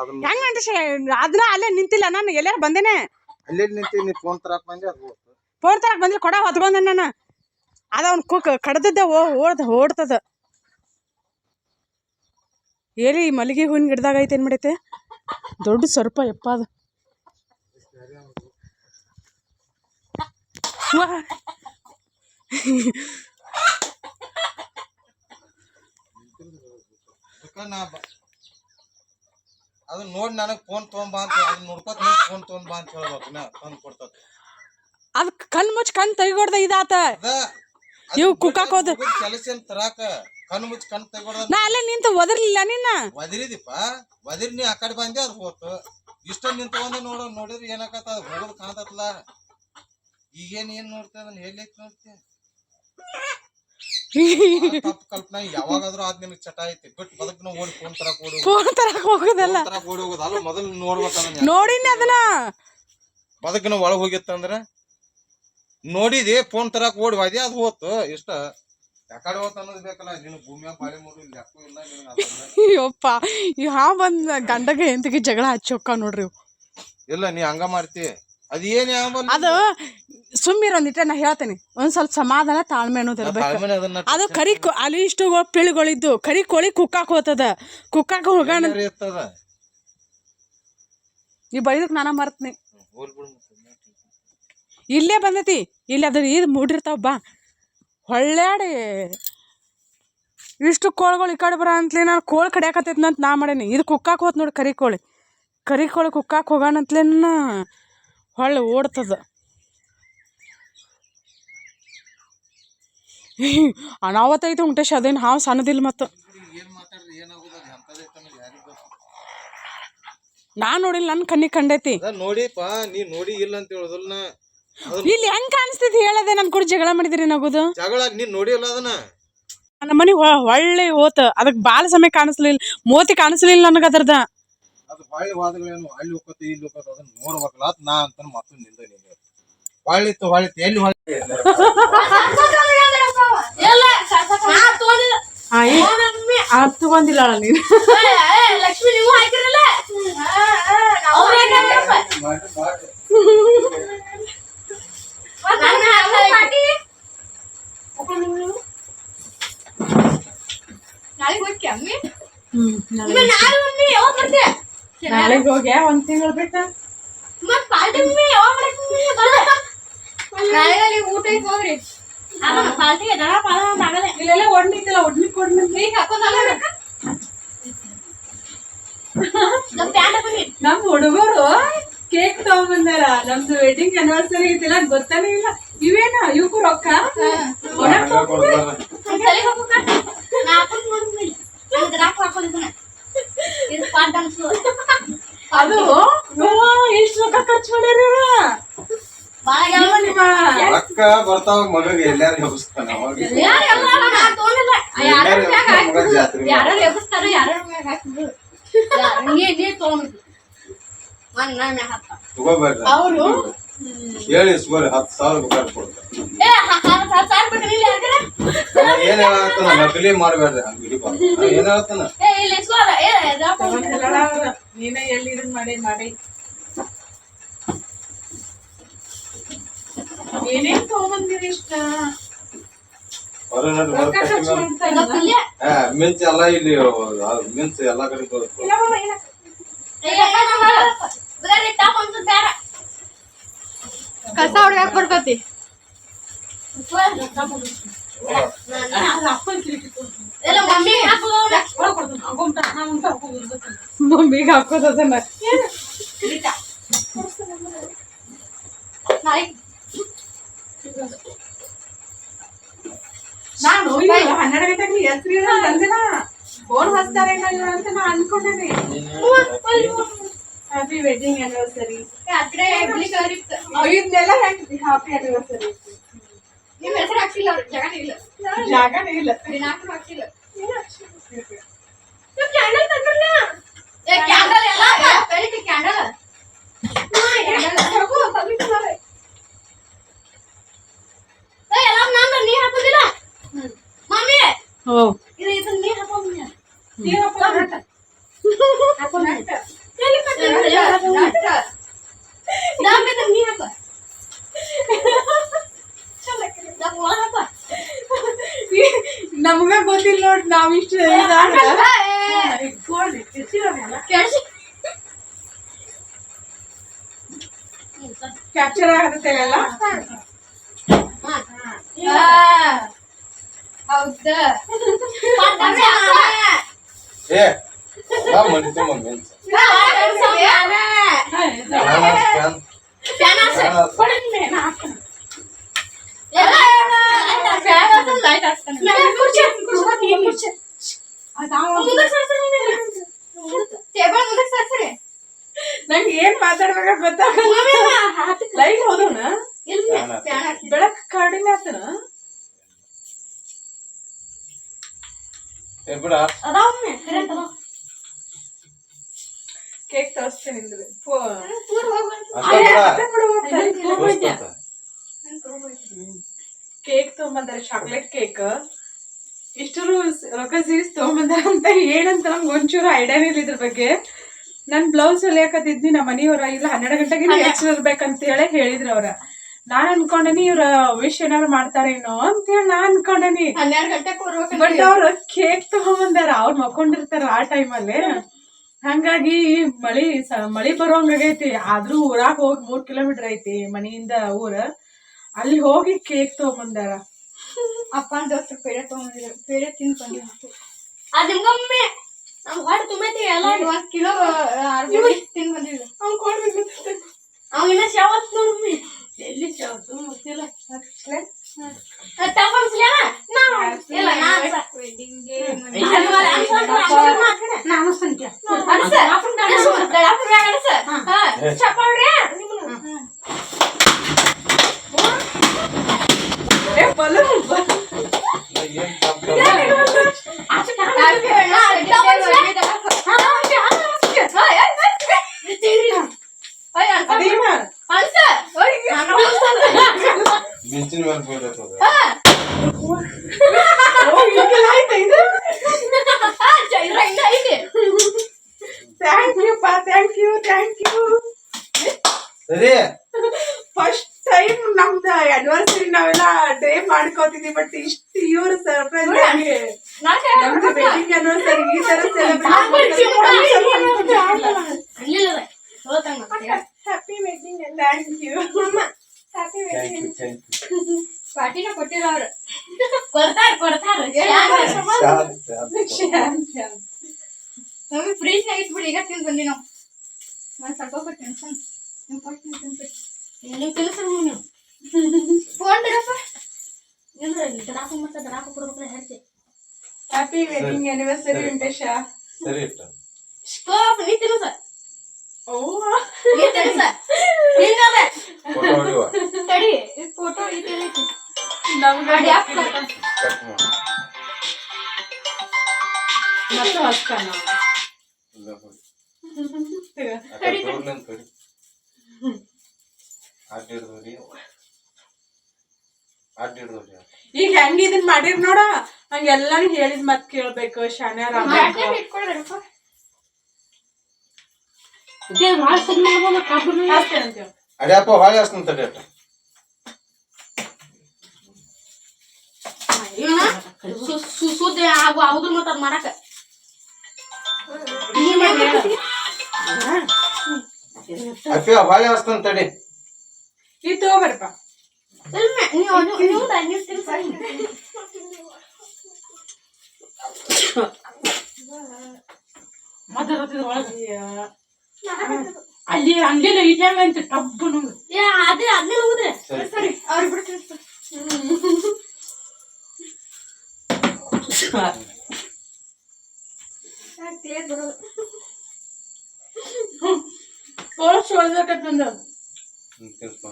ಅದನ್ನ ಹೆಂಗ ಅಂತ ಅದನ್ನ ಅಲ್ಲೇ ನಿಂತಿಲ್ಲ ನಾನು ಎಲ್ಲಾರ ಬಂದೇನೆ? ಅಲ್ಲೇ ನಿಂತಿ ನೀ ಫೋನ್ ತರಾಕ್ ಬಂದೆ ಅದು ಹೋತು. ಫೋನ್ ತರಕ್ ಬಂದ್ರೆ ಕೊಡ ಹೊತ್ಕೊಂಡೆ ನಾನು. ಅದ ಅವ್ನ ಕುಕ್ ಕಡ್ದದ್ದ ಓಡ್ದ ಓಡ್ತದ. ಏರಿ ಮಲ್ಲಿಗೆ ಹೂವಿನ ಗಿಡದಾಗ ಐತೆ ಏನ್ ಮಾಡೈತೆ? ದೊಡ್ಡ ಸರ್ಪ ಎಪ್ಪ ಅದು. ವಾ. ಅದನ್ನ ನೋಡಿ ನನಗ್ ಫೋನ್ ತೊಗೊಂಬಾ ಅಂತ ಅದನ್ನ ನೋಡ್ಕೊತ ನೀನು ಫೋನ್ ತೊಗೊಂಬಾ ಅಂತ ಹೇಳ್ಬೇಕು ನಾ ತಂದ್ ಕೊಡ್ತದ ಅದ್ ಕಣ್ ಮುಚ್ಚ ಕಣ್ ತೆಗಿಗೊಡ್ದ ಇದಾತ. ಅದ ಇವ್ ಕುಕ್ಕಾಕ್ ಹೋದ. ಕೆಲಸ ಏನ್ ತರಾಕ ಕಣ್ಣು ಮುಚ್ಚಿ ಕಣ್ ತೆಗೋಡ್ ನಾ ಅಲ್ಲೇ ನಿಂತು ಒದರ್ಲಿಲ್ಲ ನಿನ್ನ? ಒದಿರಿದಿಪ್ಪ ಒದಿರಿ ನೀ ಆ ಕಡೆ ಬಂದೆ ಅದು ಹೋತು. ಇಷ್ಟ ನಿಂತ ತಗೊಂಡೆ ನೋಡ ನೋಡಿದ್ರೆ ಏನಾಕತ್ತ ಅದು ಹೋಗೋದು ಕಾಣ್ತತ್ಲ. ಈಗೇನ್ ಏನ್ ನೋಡ್ತೇವೆ ಅದನ್ನ ಎಲ್ಲಿ ಐತಿ ನೋಡ್ತಿ? ತಪ್ಪು ಕಲ್ಪನಾ ಯಾವಾಗಾದ್ರೂ ಆದ್ ನಿನಗ್ ಚಟ ಐತಿ. ಬಿಟ್ಟು ಬದಕ್ನ ಓಡಿ ಫೋನ್ ತರಕ್ ಓಡಿ ಫೋನ್ ತರಕ್ ಹೋಗುದಲ್ಲ. ತರಕ್ ಓಡಿ ಹೋಗೋದು. ಅಲ್ಲ ಮೊದಲು ನೋಡ್ಬೇಕು ಅದನ್ನ ನೋಡಿನಿ ಅದನ್ನ. ಬದಕ್ನ ಒಳಗ್ ಹೋಗಿತ್ತಂದ್ರ? ನೋಡಿದಿ ಫೋನ್ ತರಕ್ ಓಡಿ ವಾದಿ ಅದು ಹೋತು. ಇಷ್ಟ. ಯಾಕಡೆ ಹೋತ ಅನ್ನೋದು ಬೇಕಲ್ಲ. ನಿನ್ ಭೂಮಿಯಾಗ ಬಾಳೆ ಮೂರು ಲೆಕ್ಕ ಇಲ್ಲ ಅಯ್ಯಪ್ಪ ಈ ಹಾ ಬಂದ ಗಂಡಗ ಎಂತಕ್ಕೆ ಜಗಳ ಹಚ್ಚೋಕ್ಕ ನೋಡ್ರಿ ಇಲ್ಲ ನೀ ಹಂಗ ಮಾಡ್ತಿ. ಅದ್ ಸುಮ್ಮಿರ ಒಂದಿಟ್ಟ ನಾ ಹೇಳ್ತೇನೆ. ಒಂದ್ ಸ್ವಲ್ಪ ಸಮಾಧಾನ ತಾಳ್ಮೆ ಅನ್ನೋದು ಇರ್ಬೇಕು. ತಾಳ್ಮೆನೆ ಅದನ್ನ ಅದು ಕರಿ ಕೊ- ಅಲ್ಲಿ ಇಷ್ಟು ಪಿಳುಗಳಿದ್ದು ಕರಿ ಕೋಳಿ ಕುಕ್ಕಾಕ್ ಹೋತದ ಕುಕ್ಕಾಕ್ ಹೋಗೋಣ ಈ ಬೈದಕ್ ನಾನ ಮರ್ತನಿ. ಹೋಲ್ ಬಿಡು ಮತ್ತೆ. ಇಲ್ಲೇ ಬಂದೈತಿ. ಇಲ್ಲಿ ಅದ್ರ ಇದು ಮೂಡಿರ್ತಾವ ಬಾ. ಹೊಳ್ಳ್ಯಾಡಿ ಇಷ್ಟು ಕೋಳ್ಗಳು ಈ ಕಡೆ ಬರ ಅಂತಲೇ ನಾನು ಕೋಳಿ ಕಡಿಯಾಕತ್ತೈತಿ ಅಂತ ನಾ ಮಾಡೇನಿ. ಇದು ಕುಕ್ಕಾಕ್ ಹೋತ್ ನೋಡಿ ಕರಿ ಕೋಳಿ. ಕರಿ ಕೋಳಿ ಕುಕ್ಕಾಕ್ ಹೋಗೋಣ ಅಂತಲೇನ ಹೊಳ್ಳಿ ಓಡ್ತದ. ಅನಾವತ್ತೈತಿ ಉಂಟೇಶ್ ಅದೇನು ಹಾವು ಸಣ್ಣದಿಲ್ಲ ಮತ್ತು? ನಾ ನೋಡಿಲ್ಲ ನನ್ನ ಕಣ್ಣಿಗೆ ಕಂಡೈತಿ. ನೋಡಿಪ್ಪ ನೀ ನೋಡಿ ಇಲ್ಲ ಅಂತ ಹೇಳುದಿಲ್ಲ ಇಲ್ಲಿ ಹೆಂಗ್ ಕಾಣಿಸ್ತೈತಿ ಹೇಳದೆ ನನ್ ಕೂಡ ಜಗಳ ಮಾಡಿದ್ರಿ ನಗುದು. ಜಗಳ ನೀನ್ ನೋಡಿಲ್ಲ ಅದನ್ನ. ನಮ್ಮ ಮನೆ ಹೊಳ್ಳಿ ಹೋತ ಅದಕ್ಕೆ ಭಾಳ ಸಮಯ ಕಾಣಿಸ್ಲಿಲ್ಲ ಮೋತಿ ಕಾಣಿಸ್ಲಿಲ್ಲ ನನಗೆ ಅದ್ರದ ಅದು ಹೊಳ್ಳಿ ವಾದಗಳೇನು ಹಳ್ಳಿ ಹೋಗತ್ತೆ ಇಲ್ಲಿ ಹೋಗತ್ತೆ ಅದನ್ನ ನೋಡ್ಬೇಕಲ್ಲ ಅದ್ ನಾ ಅಂತ ಮತ್ತೆ ನಿಂದ ಹೊಳ್ಳಿ ಹೊಳ್ಳಿತ್ತು ಹೊಳ್ಳಿ ಇತ್ತು, ಎಲ್ಲಿ ಹೊಳ್ಳಿ ತಗೊಂಡಿಲ್ಲ ಅದು ಬಂದಿಲ್ಲ ನೀನು ಲಕ್ಷ್ಮಿ ನೀವು ಹಾಕಿರಲ್ಲ ಅಮ್ಮಿ? ಹ್ಮ್ ನಾಳೆ ಮಮ್ಮಿ ಯಾವಾಗ ಬರ್ತೀಯ? ನಾಳೆಗೆ ಹೋಗ್ಯಾ ಒಂದ್ ತಿಂಗಳು ಬೇಕ ಊಟ ಐತ್ ಹೋಗ್ರಿ. ಇಲ್ಲೆಲ್ಲ ಒಡ್ನಿತ್ತಲ್ಲ ಒಡ್ಲಿಕ್ ಹಾಕೊಂಡಿ ನಮ್ ಹುಡುಗರು ಕೇಕ್ ತಗೊಂಡ್ಬಂದಾರ ನಮ್ದು ವೆಡ್ಡಿಂಗ್ ಆನಿವರ್ಸರಿ ಐತಿಲ್ಲ ಗೊತ್ತಾನೆ ಇಲ್ಲ. ಇವೇನ? ಇವಕ್ಕೂ ರೊಕ್ಕ? ಹಾಕೊಂಡ್ ಅದು? ಯವ್ವಾ, ಎಷ್ಟ್ ರೊಕ್ಕ ಖರ್ಚು ಮಾಡ್ಯಾರ ಅಕ್ಕ ಬರ್ತಾವ ಎಲ್ಲಾರು ಹೆಬಸ್ತಾನ ಯಾರು ಎಬ್ಬಿಸ್ತಾರ ಯಾರು ಮ್ಯಾಗ ಹಾಕಿದ್ರು ನೀ ಅವರು? ಹೇಳಿ ಸುಮಾರು ಹತ್ತು ಸಾವಿರ ಬೇಕಾದ್ರೆ ಕೊಡ್ತಾರೆ. ಏ ಇಲ್ಲಿ ಏನ್ ಹೇಳತ್ತಾನ ನಕಲಿ ಮಾಡ್ಬೇಡ್ರಿ ಹಂಗ ಹಿಡಿಬಾರ್ದು. ಏನ್ ಹೇಳ್ತಾನ ನೀನೇ ಎಲ್ಲಿ ಮಾಡಿ ಮಾಡಿ. ಏನೇನ್ ತಗೊಂಡ್ಬಂದಿರಿ ಇಷ್ಟ? ಮಿಂಚ್ ಎಲ್ಲ ಇಲ್ಲಿ ಮಿಂಚ್ ಎಲ್ಲಾ ಕಡೆ ಕಸ ಹೊಡ್ಯಾಕ ಬರ್ತೈತಿ. ಅಪ್ಪ ಮಮ್ಮಿಗೆ ಹಾಕೋದನ್ನ ನಾನು ಹನ್ನೆರಡು ಗಂಟೆಗೆ ಹೆಸರು ಅಂದಿನ ಫೋನ್ ಹಚ್ತಾರೆ ಅಂತ ನಾ ಅನ್ಕೊಂಡೇನೆ. ಹ್ಯಾಪಿ ವೆಡ್ಡಿಂಗ್ ಆನಿವರ್ಸರಿ ಇದನ್ನೆಲ್ಲ ಹೆಂಗ್ ಹ್ಯಾಪಿ ಆನಿವರ್ಸರಿ ನಿಮ್ ಹೆಸರು ಹಾಕ್ಸಿಲ್ಲ ಜಾಗನೇ ಜಗನೇ ಇಲ್ಲ. ಜಾಗನೇ ಇಲ್ಲ. ಹಾಕಿಲ್ಲ ಕ್ಯಾಂಡಲ್ ಎಲ್ಲ ಕ್ಯಾಂಡಲ್ ಕ್ಯಾಪ್ಚರ್ ಆಗತ್ತಲ್ಲ ಹೌದ ಏ ನಾ ಮನಿತು ಮಮ್ಮಿ ಟೇಬಲ್ ಮುಂದಕ್ಕೆ ಸರ್ಸರಿ ನಂಗೆ ಏನ್ ಮಾತಾಡ್ಬೇಕ ಗೊತ್ತಾಗಲ್ಲ. ಲೈಟ್ ಬೆಳಕ್ ಕಡಿಮೆ ಆತನ? ಕೇಕ್ ತರಿಸ್ತೇನೆ. ಕೇಕ್ ತಗೊಂಬಂದಾರೆ ಚಾಕ್ಲೇಟ್ ಕೇಕ್. ಇಷ್ಟರು ರೊಕ್ಕ ಸೀರಿಸ್ ತಗೊಂಬಂದಾರ ಅಂತ ಏನಂತ ನಮ್ಗೆ ಒಂಚೂರು ಐಡಿಯಾನೇ ಇಲ್ಲ ಇದ್ರ ಬಗ್ಗೆ. ನನ್ ಬ್ಲೌಸ್ ಹೊಲಿಯಾಕತ್ತಿದ್ನಿ ನಮ್ಮ ಮನೆಯವ್ರ ಇಲ್ಲ ಹನ್ನೆರಡು ಗಂಟೆಗೆ ಹೆಚ್ಚು ಇರ್ಬೇಕಂತ ಹೇಳಿ ಹೇಳಿದ್ರು ಅವ್ರ. ನಾನ್ ಅನ್ಕೊಂಡೇನಿ ಇವ್ರ ವಿಶ್ ಏನಾರು ಮಾಡ್ತಾರೇನೋ ಅಂತ ಹೇಳಿ ನಾ ಅನ್ಕೊಂಡೇನಿ. ಹನ್ನೆರಡು ಗಂಟೆಗೆ ಬಟ್ ಅವ್ರ ಕೇಕ್ ತಗೊಂಬಂದಾರ ಅವ್ರ ಮಕ್ಕೊಂಡಿರ್ತಾರ ಆ ಟೈಮಲ್ಲಿ ಹಂಗಾಗಿ ಮಳಿ ಸ- ಮಳಿ ಬರೋಂಗಾಗೈತಿ ಆದ್ರೂ ಊರಾಗ ಹೋಗಿ ಮೂರ್ ಕಿಲೋಮೀಟರ್ ಐತಿ ಮನೆಯಿಂದ ಊರ. ಅಲ್ಲಿ ಹೋಗಿ ಕೇಕ್ ತಗೊಂಬಂದಾರ. ಅಪ್ಪ ಅಂತ ಪೇಡೆ ತಗೊಂಡಿದ್ರು ಪೇಡೆ ನಮ್ ಹೊಟ್ಟೆ ತುಂಬೈತಿ ಎಲ್ಲ ಒಂದ್ ಕಿಲೋ ತಿಂದು ಬಂದಿದ್ದು ಅವ್ನ ಇನ್ನ ಶಾವತ್ ನೋಡಮ್ಮಿ ಎಲ್ಲಿ ಶಾವತ್ತು ಗೊತ್ತಿಲ್ಲ ನಾ ಇಲ್ಲ ನಾನು ನಾನು Thank ಥ್ಯಾಂಕ್ ಪಾ, ಥ್ಯಾಂಕ್ ಯು thank you. ಸರಿ ಫಸ್ಟ್ ಟೈಮ್ ನಮ್ದು ಅನಿವರ್ಸರಿ ನಾವೆಲ್ಲ ಡೇ ಮಾಡ್ಕೋತಿದ್ವಿ ಬಟ್ ಇಷ್ಟು ಇವ್ರು ಸರ್ಪ್ರೈಸ್ ಆಗಿ ನಮ್ದು ವೆಡ್ಡಿಂಗ್ ಅನಿವರ್ಸರಿ ಈ ತರ happy wedding thank you happy thank you wedding thank you ಪಾರ್ಟಿನ ಕೊಟ್ಟಿರೋರು. ಕೊಡ್ತಾರ ಕೊಡ್ತಾರೆ. ಶ್ಯಾಮ್ ಶ್ಯಾಮ್ ನಮಗೆ ಫ್ರೀಜ್ನಾಗ ಇಟ್ಬಿಡಿ ಈಗ ತಿಂದು ಬಂದಿ ನಾವು. ನಾನು ಸ್ವಲ್ಪ ಟೆನ್ಷನ್ ನೀವು ಫಸ್ಟ್ ನೀವು ತಿನ್ಬಿಡಿ ನೀವು ತಿನ್ಸ್ರಿ ನೀವು ಫೋನ್ ಬಿಡಪ್ಪ ಇಲ್ರಿ ದಡಾಕು ಮತ್ತೆ ಕೊಡ್ಬೇಕಲ್ಲ ಹೆಚ್ಚಿ ಹ್ಯಾಪಿ ವೆಡ್ಡಿಂಗ್ ಆನಿವರ್ಸರಿ ವೆಂಕಟೇಶ ಸರಿ. ಇಟ್ಟ. ಸ್ಟಾಪ್ ನೀ ತಿನ್ಸ. ಓ ನೀ ತಿನ್ಸ. ಹಿಂಗದ ಫೋಟೋ ಹೊಡಿವ ತಡಿ. ಈ ಫೋಟೋ ಇಟ್ಟೈತಿ ನಮ್ಗೆ ಮಾಡಿ ಹಾಕ್ ಕಟ್ ಮಾಡು. ಮತ್ತು ಹಸ್ತಾನ ಈಗ ಹೆಂಗ ಇದನ್ ಮಾಡಿರ್ ನೋಡ ಹಂಗ ಎಲ್ಲಾನು ಹೇಳಿದ್ ಮತ್ ಕೇಳ್ಬೇಕು. ಶಾನ್ಯಾರ ಆಗ್ಬೇಕು. ಇಟ್ಕೊಳ್ಬೇಡಪ್ಪ ಅಷ್ಟೇ ಅಂತೀವಿ. ಅಡ್ಯಾಪ ಹೊಳೆ ಹಸ್ತಾನ ತಡಿ ಅಟ್ಟ ಸುದ್ದಿ ಆಗು ಹೌದ್ರ ಮತ್ತ ಮಾಡಕ ಅಪ್ಪಿ ಬಾಳೆ ಹಸ್ತಾನ ತಡಿ ಈ ತಗೋಬರ್ಪ. ನೀವು ತಿನ್ಸ ಅಲ್ಲಿ ಹಂಗೆಲ್ಲ ಇಟ್ಯಾಂಗ ಅಂತ ಟಬ್ಬು ನಂಗೆ. ಏ ಅದೇ ಅಲ್ಲೇ ಹೋಗುದ್ರೆ ಸರಿ ಸರಿ ಅವ್ರಿಬ್ರು ತಿನ್ಸ ಕ್ಲಿಯರ್ ಬರೋದು ತೋರ್ಸ್ ಒಳ್ದಕತ್ ನಂದು ಹ್ಮ್, ತಿನ್ಸ್ಬಾ.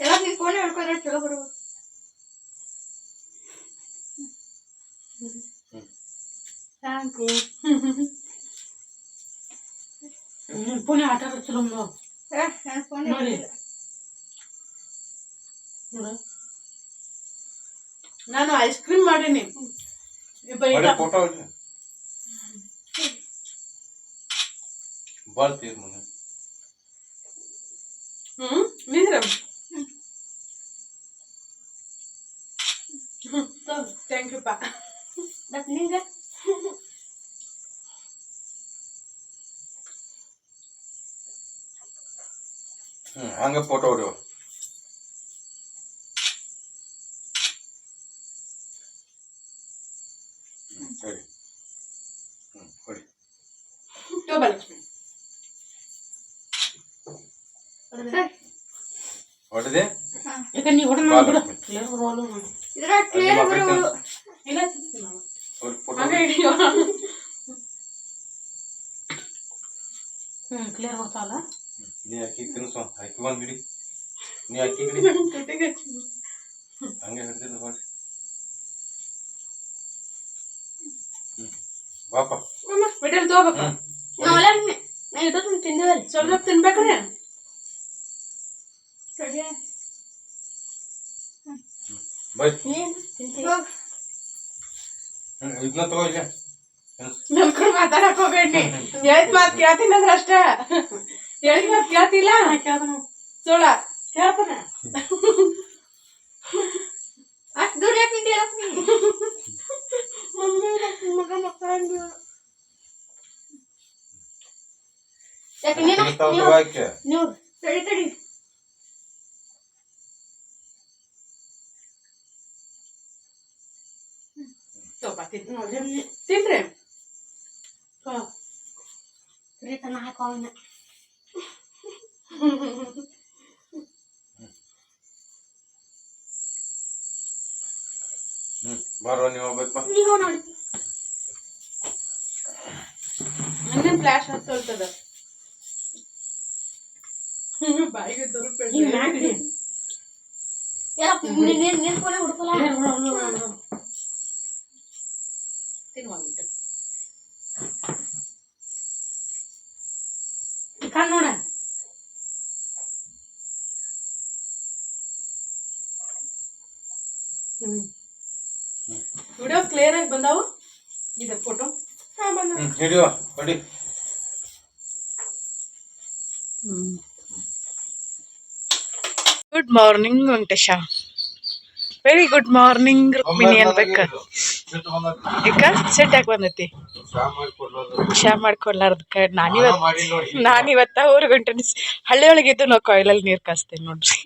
ಎಲ್ಲ ನಿನ್ ಫೋನ್ ಹೇಳ್ಕೊಂಡ್ರೆ ಚಲೋ ಬರ್ಬೋದು ಥ್ಯಾಂಕ್ ಯು ಪುಣೆ ಆಟ ಆಡ್ತಿಲ್ಲ ಏ, ನನ್ ಫೋನ್ ನೋಡಿ. ನಾನು ಐಸ್ ಕ್ರೀಮ್ ಮಾಡೀನಿ ಫೋಟೋ ಬಾಳ್ ತೀರ್ ಮನೆ ಹ್ಮ್ ನಿಂದ್ರ ಥ್ಯಾಂಕ್ ಯು ಪಾ ಮತ್ ನಿಂಗೆ ಹ್ಮ್ ಹಂಗ ಫೋಟೋ ಹೊಡಿವ ಹ್ಮ್ ಸರಿ ಹ್ಮ್ ಹೊಡಿ ಶೋಭಲಕ್ಷ್ಮಿ ಸರ್ ಹೊಡೆದೆ ಯಾಕೆ ನೀವು ಹೊಡೆ ಬಾಳ್ ಲಕ್ಷ್ಮಿ. ಇದ್ರ ಕ್ಲಿಯರ್ ಬರೋ ಇಲ್ಲ ಹೊಡಿ ಫೋಟೋ ಹಂಗೆ ಹೊಡಿ. ಹಿಡಿಯೋ ಹ್ಮ್ ಕ್ಲಿಯರ್ ಬರ್ತಾವಲ್ಲ ನೀ ಅಕ್ಕಿ ತಿನ್ಸು ಅಕ್ಕಿ ಬಂದ್ ಬಿಡಿ. ನೀ ಅಕ್ಕಿ ಬಿಡಿ ಹಂಗೆ ಹಿಡ್ದಿಲ್ಲ ಹೊಡಿ ಹ್ಮ್. ಬಾಪ. ಬಿಡಲ್ ತಗೋಬೇಕ. ನಾವೆಲ್ಲ ನಾ ಇಟ್ಟು ತಿಂದಿವಲ್ಲ ಸ್ವಲ್ಪ ತಿನ್ಬೇಕ್ರೆ ಬೈ. ಇದನ್ನ ತಗೋ ಇಲ್ಲ. ನಮ್ಕೊಂಡು ಮಾತಾಡಕ್ ಹೋಗ್ಬೇಡಿ. ಹೇಳಿದ್ ಮಾತ್ ಕೇಳ್ತೀನಿ ಅಂದ್ರೆ ಅಷ್ಟ. ಹೇಳಿದ್ ಮಾತ್ ಕೇಳ್ತಿಲ್ಲ? ಸುಳ ಕೇಳ್ತಾನ. ಅಷ್ಟ್ ದೂರ ಯಾಕೆ ಮಮ್ಮಿ ಮಗ ಮಕ್ಕಳಂಗ ಯಾಕೆ ನೀನು ನೀವು ತಡಿ ತಡಿ. ಸ್ವಲ್ಪ ತಿನ್ ರೀತನ ಹಾಕೋಣ ಹ್ಮ್ ಬಾರೋ ನೀವು ಹೋಗ್ಬೇಕು ನೀವು ನೋಡಿ. ಹಂಗೇನ್ ಫ್ಲಾಶ್ ಹತ್ತೊಳ್ತದ ಬಾಯಿಗೆ. ದೊರಕ ಎಲ್ಲ ನೀನ್ ನೀನ್ ಹುಡುಕಲ್ಲ ಫೋನ್ ಹುಡ್ಕಲ್ಲ ತಿನ್ವಾಗ್ಬಿಟ್ಟು ಕಣ್ ನೋಡ ಹ್ಮ್. ವಿಡಿಯೋ ಕ್ಲಿಯರ್ ಆಗಿ ಬಂದಾವು? ಇದೆ ಫೋಟೋ ಹಾ ಬಂದ. ಹಿಡಿಯೋ ಹೊಡಿ good morning Venkatesha. Very good morning Rukmini ಅನ್ಬೇಕ. ಈಗ ಸೆಟ್ ಯಾಕೆ? ಬಂದೈತಿ? ಚಾ ಮಾಡ್ಕೊಡ್ಲಾರ್ದಕ್ಕ ನಾನಿವತ್ ನಾನಿವತ್ತ ಊರು ಗಂಟೆ ಹಳ್ಳಿ ಒಳಗಿದ್ದು ನಾವು ಕೊಯ್ಲಲ್ಲಿ ನೀರು ಕಾಸ್ತೇನೆ ನೋಡ್ರಿ.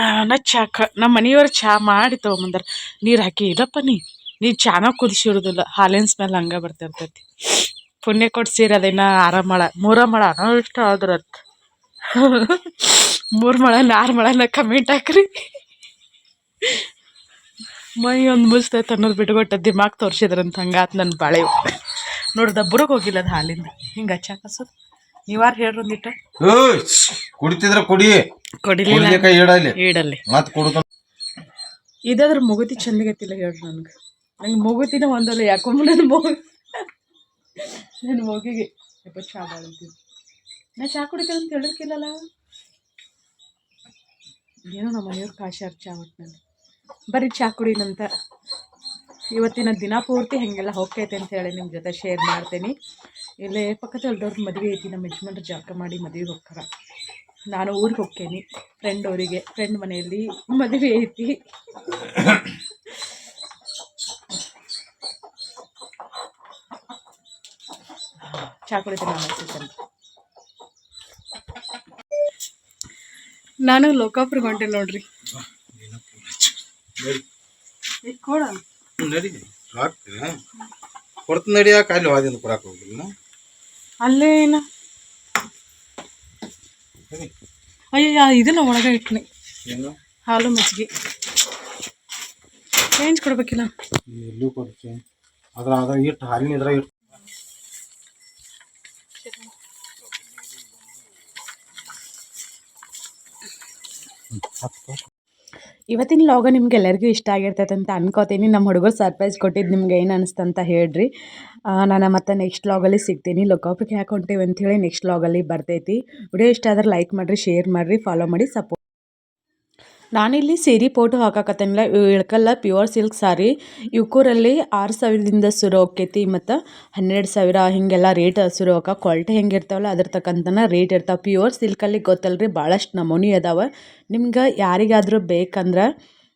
ನಾನು ಚಾ ಕ ನಮ್ಮ ಮನೆಯವ್ರು ಚಾ ಮಾಡಿ ತೊಗೊಂಬಂದಾರ. ನೀರು ಹಾಕಿ ಇಲ್ಲಪ್ಪ ನೀ ನೀ ಚಾನ ಕುದಿಸಿರೋದಿಲ್ಲ ಹಾಲಿನ ಸ್ಮೆಲ್ ಹಂಗೆ ಬರ್ತಿರ್ತೈತಿ. ಪುಣ್ಯ ಕೊಟ್ಟು ಸೀರೆ ಅದೇನ ಆರಮಳ ಮಳ. ಮೂರ ಮಳ ನಾವು ಇಷ್ಟ ಆದ್ರತ್ ಮೂರು ಮಳ ನಾರು ಮಳನ ಕಮೆಂಟ್ ಹಾಕ್ರಿ. ಮೈ ಒಂದು ಮುಸ್ತೈತೆ ಅನ್ನೋದು ಬಿಟ್ಕೊಟ್ಟ ದಿಮಾಕ್ ತೋರಿಸಿದ್ರಂತ ಹಂಗಾತ್ ನನ್ನ ಬಾಳೆ ನೋಡ್ದ ಬುರಗ್ ಹೋಗಿಲ್ಲ ಅದು ಹಾಲಿಂದ. ಹಿಂಗೆ ಹಚ್ಚಾಕ ಕಸೋದು ನೀವಾರು ಹೇಳ್ರಿ ಒಂದಿಟ್ಟು ಏಯ್, ಕುಡಿತಿದ್ರ ಕುಡಿ. ಕೊಡಿಲಿಲ್ಲ ಕುಡಿಲಿಕ್ಕ ಇಡಲಿ ಈಡಲ್ಲಿ. ಮತ್ ಕುಡ್ಕ ಇದಾದ್ರ ಮುಗುತಿ ಚಂದಿಗತ್ತಿಲ್ಲ ಹೇಳ್ರಿ ನನಗೆ. ನಂಗೆ ಮುಗುತಿನ ಒಂದಲ್ಲ ಯಾಕೋ ನನ್ನ ಮಗು. ನನ್ನ ಮಗಿಗೆ. ಯಪ್ಪ ಚಾ ಬಾಳ್ತೀವಿ ನಾ ಚಾ ಕುಡಿತೀನಿ ಅಂತ ಹೇಳಿರ್ಕಿಲ್ಲಲ್ಲ ಏನೋ ನಮ್ಮ ಮನೆಯವ್ರ ಕಾಶಾರ್ ಚಾ ಆಗುತ್ತೆ ಬರೀ ಚಾ ಕುಡಿನಂತ. ಇವತ್ತಿನ ದಿನ ಪೂರ್ತಿ ಹೆಂಗೆಲ್ಲ ಹೋಗ್ತೈತೆ ಅಂತ ಹೇಳಿ ನಿಮ್ಮ ಜೊತೆ ಶೇರ್ ಮಾಡ್ತೀನಿ. ಇಲ್ಲೇ ಪಕ್ಕದಲ್ಲಿ ದೊಡ್ಡ ಮದುವೆ ಐತಿ ನಮ್ಮ ಯಜಮಾನ್ರು ಜಾಕ ಮಾಡಿ ಮದುವೆಗೆ ಹೋಗ್ತಾರ ನಾನು ಊರಿಗೆ ಹೋಗ್ತೇನೆ. ಫ್ರೆಂಡ್ ಅವರಿಗೆ ಫ್ರೆಂಡ್ ಮನೆಯಲ್ಲಿ ಮದುವೆ ಐತಿ. ಚಾ ಕುಡಿತೀನಿ ನಾನು ನಾನು ಲೋಕಾಪುರ ಗಂಟೆ ನೋಡ್ರಿ. ಈಗ ಕೊಡ. ನಡಿ ಕೊಡ್ತ ನಡಿಯಾಕ ಅಲ್ಲಿ ವಾದಿಂದ ಕೊಡಕ್ಕೆ ಹೋಗಿಲ್ಲ. ಅಲ್ಲೇ ಏನ? ಅಯ್ಯಯ್ಯ ಇದನ್ನ ಒಳಗೆ ಏನು? ಹಾಲು ಮಜ್ಜಿಗೆ. ಚೇಂಜ್ ಕೊಡ್ಬೇಕಿಲ್ಲ? ಎಲ್ಲೂ ಕೊಡಿ ಚೇಂಜ್ ಅದ್ರ ಅದ್ರ ಇಟ್ಟು ಹಾಲಿನ ಇದ್ರ ಇಟ್ಟು ಹತ್ತು ಇವತ್ತಿನ ಲಾಗ ನಿಮ್ಗೆ ಎಲ್ಲರಿಗೂ ಇಷ್ಟ ಆಗಿರ್ತೈತೆ ಅಂತ ಅನ್ಕೋತೀನಿ. ನಮ್ಮ ಹುಡುಗರು ಸರ್ಪ್ರೈಸ್ ಕೊಟ್ಟಿದ್ದು ನಿಮ್ಗೆ ಏನು ಅನಿಸ್ತಂತ ಹೇಳ್ರಿ. ನಾನು ಮತ್ತೆ ನೆಕ್ಸ್ಟ್ ಲಾಗಲ್ಲಿ ಸಿಗ್ತೀನಿ. ಲೊಕಾಪಿಗೆ ಹಾಕೊಂತೀವಿ ಅಂತ ಹೇಳಿ ನೆಕ್ಸ್ಟ್ ಲಾಗಲ್ಲಿ ಬರ್ತೈತಿ. ವಿಡಿಯೋ ಇಷ್ಟ ಆದ್ರೆ ಲೈಕ್ ಮಾಡಿರಿ ಶೇರ್ ಮಾಡಿರಿ ಫಾಲೋ ಮಾಡಿ ಸಪೋರ್ಟ್ ನಾನಿಲ್ಲಿ ಸೀರೆ ಫೋಟೋ ಹಾಕಕತ್ತೀನಿಲ್ಲ ಇವು ಇಳ್ಕಲ್ಲ ಪ್ಯೂರ್ ಸಿಲ್ಕ್ ಸಾರಿ ಇವ್ಕೂರಲ್ಲಿ ಆರು ಸಾವಿರದಿಂದ ಶುರು ಆಕೈತಿ ಮತ್ತು ಹನ್ನೆರಡು ಸಾವಿರ ಹೀಗೆಲ್ಲ ರೇಟ್ ಶುರು ಹೋಗ ಕ್ವಾಲಿಟಿ ಹೆಂಗೆ ಇರ್ತಾವಲ್ಲ ಅದ್ರ ತಕ್ಕಂತನ ರೇಟ್ ಇರ್ತಾವೆ. ಪ್ಯೂರ್ ಸಿಲ್ಕಲ್ಲಿ ಗೊತ್ತಲ್ರಿ ಭಾಳಷ್ಟು ನಮೂನಿ ಅದಾವೆ. ನಿಮ್ಗೆ ಯಾರಿಗಾದರೂ ಬೇಕಂದ್ರೆ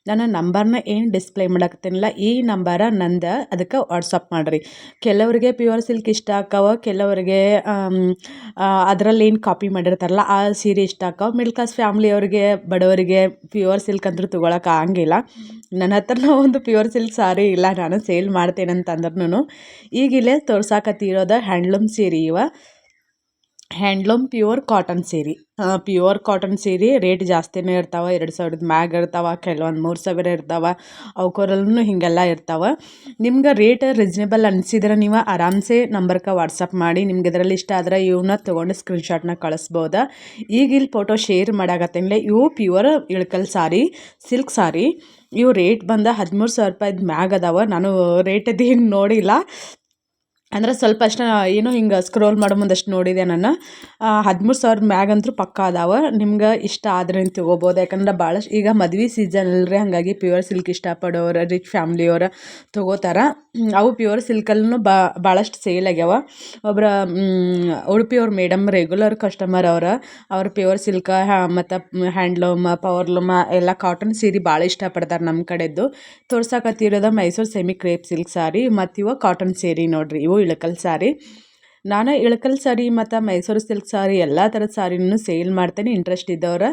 ನನ್ನ ನಂಬರ್ನ ಏನು ಡಿಸ್ಪ್ಲೇ ಮಾಡಕತ್ತೀನಿಲ್ಲ, ಈ ನಂಬರ ನಂದು ಅದಕ್ಕೆ ವಾಟ್ಸಪ್ ಮಾಡಿರಿ. ಕೆಲವರಿಗೆ ಪ್ಯೂರ್ ಸಿಲ್ಕ್ ಇಷ್ಟ ಆಕಾವ ಕೆಲವರಿಗೆ ಅದರಲ್ಲಿ ಏನು ಕಾಪಿ ಮಾಡಿರ್ತಾರಲ್ಲ, ಆ ಸೀರೆ ಇಷ್ಟ ಆಕಾವ ಮಿಡ್ಲ್ ಕ್ಲಾಸ್ ಫ್ಯಾಮ್ಲಿಯವ್ರಿಗೆ ಬಡವರಿಗೆ ಪ್ಯೂರ್ ಸಿಲ್ಕ್ ಅಂದರೂ ತೊಗೊಳಕ್ಕೆ ಆಗಂಗಿಲ್ಲ. ನನ್ನ ಹತ್ರನೂ ಒಂದು ಪ್ಯೂರ್ ಸಿಲ್ಕ್ ಸಾರಿ ಇಲ್ಲ, ನಾನು ಸೇಲ್ ಮಾಡ್ತೇನೆ ಅಂತಂದ್ರೂ ಈಗ ಇಲ್ಲೇ ತೋರ್ಸಾಕತ್ತಿರೋದು ಹ್ಯಾಂಡ್ಲೂಮ್ ಸೀರೆ ಇವ. ಹ್ಯಾಂಡ್ಲೂಮ್, ಪ್ಯೂರ್ ಕಾಟನ್ ಸೀರೆ. ಪ್ಯೂರ್ ಕಾಟನ್ ಸೀರೆ ರೇಟ್ ಜಾಸ್ತಿನೇ ಇರ್ತಾವೆ. ಎರಡು ಸಾವಿರದ ಮ್ಯಾಗ ಇರ್ತಾವೆ, ಕೆಲವೊಂದು ಮೂರು ಸಾವಿರ ಇರ್ತಾವೆ. ಅವಕರಲ್ಲೂ ಹೀಗೆಲ್ಲ ಇರ್ತಾವೆ. ನಿಮ್ಗೆ ರೇಟ್ ರೀಸ್ನೇಬಲ್ ಅನಿಸಿದ್ರೆ ನೀವು ಆರಾಮ್ಸೆ ನಂಬರ್ಗೆ ವಾಟ್ಸಪ್ ಮಾಡಿ. ನಿಮ್ಗೆ ಇದರಲ್ಲಿ ಇಷ್ಟ ಆದ್ರೆ ಇವನ್ನ ತೊಗೊಂಡು ಸ್ಕ್ರೀನ್ಶಾಟ್ನ ಕಳಿಸ್ಬೋದು. ಈಗ ಇಲ್ಲಿ ಫೋಟೋ ಶೇರ್ ಮಾಡಾಕತ್ತೇನಿಲ್ಲ ಇವು ಪ್ಯೂರ್ ಇಳ್ಕಲ್ ಸಾರಿ ಸಿಲ್ಕ್ ಸಾರಿ. ಇವು ರೇಟ್ ಬಂದ ಹದಿಮೂರು ಸಾವಿರ ರೂಪಾಯಿದ ಮ್ಯಾಗ ಅದಾವ. ನಾನು ರೇಟ್ ಅದೇನು ನೋಡಿಲ್ಲ. ಅಂದ್ರೆ ಸ್ವಲ್ಪ ಅಷ್ಟು ಏನೋ ಹಿಂಗೆ ಸ್ಕ್ರೋಲ್ ಮಾಡೋ ಮುಂದಷ್ಟು ನೋಡಿದೆ ನಾನು ಹದಿಮೂರು ಸಾವಿರ ಮ್ಯಾಗಂತೂ ಪಕ್ಕ ಅದಾವ. ನಿಮ್ಗೆ ಇಷ್ಟ ಆದ್ರೆ ತೊಗೋಬೋದು. ಯಾಕಂದ್ರೆ ಭಾಳಷ್ಟು ಈಗ ಮದ್ವೆ ಸೀಸನ್ ಅಲ್ರಿ ಹಾಗಾಗಿ ಪ್ಯೂರ್ ಸಿಲ್ಕ್ ಇಷ್ಟಪಡೋರು ರಿಚ್ ಫ್ಯಾಮ್ಲಿಯವ್ರು ತೊಗೋತಾರ. ಅವು ಪ್ಯೂರ್ ಸಿಲ್ಕಲ್ಲೂ ಬಾ ಭಾಳಷ್ಟು ಸೇಲ್ ಆಗ್ಯಾವ. ಒಬ್ರ ಮ್, ಉಡುಪಿಯವ್ರ ಮೇಡಮ್ ರೆಗ್ಯುಲರ್ ಕಸ್ಟಮರ್ ಅವ್ರ ಅವ್ರು ಪ್ಯೂರ್ ಸಿಲ್ಕ ಮತ್ತು ಹ್ಯಾಂಡ್ಲೂಮ್ ಪವರ್ಲೂಮ್ ಎಲ್ಲ ಕಾಟನ್ ಸೀರೆ ಭಾಳ ಇಷ್ಟಪಡ್ತಾರೆ ನಮ್ಮ ಕಡೆದ್ದು. ತೋರ್ಸಾಕತ್ತಿರೋದು Mysore semi crepe silk sari ಮತ್ತು ಇವು ಕಾಟನ್ ಸೀರೆ ನೋಡ್ರಿ ಇವು ಇಳಕಲ್ ಸಾರಿ. ನಾನು ಇಳಕಲ್ ಸಾರಿ ಮತ್ತು ಮೈಸೂರು ಸಿಲ್ಕ್ ಸಾರಿ ಎಲ್ಲ ಥರದ ಸಾರಿನೂ ಸೇಲ್ ಮಾಡ್ತೇನೆ. ಇಂಟ್ರೆಸ್ಟ್ ಇದ್ದವ್ರು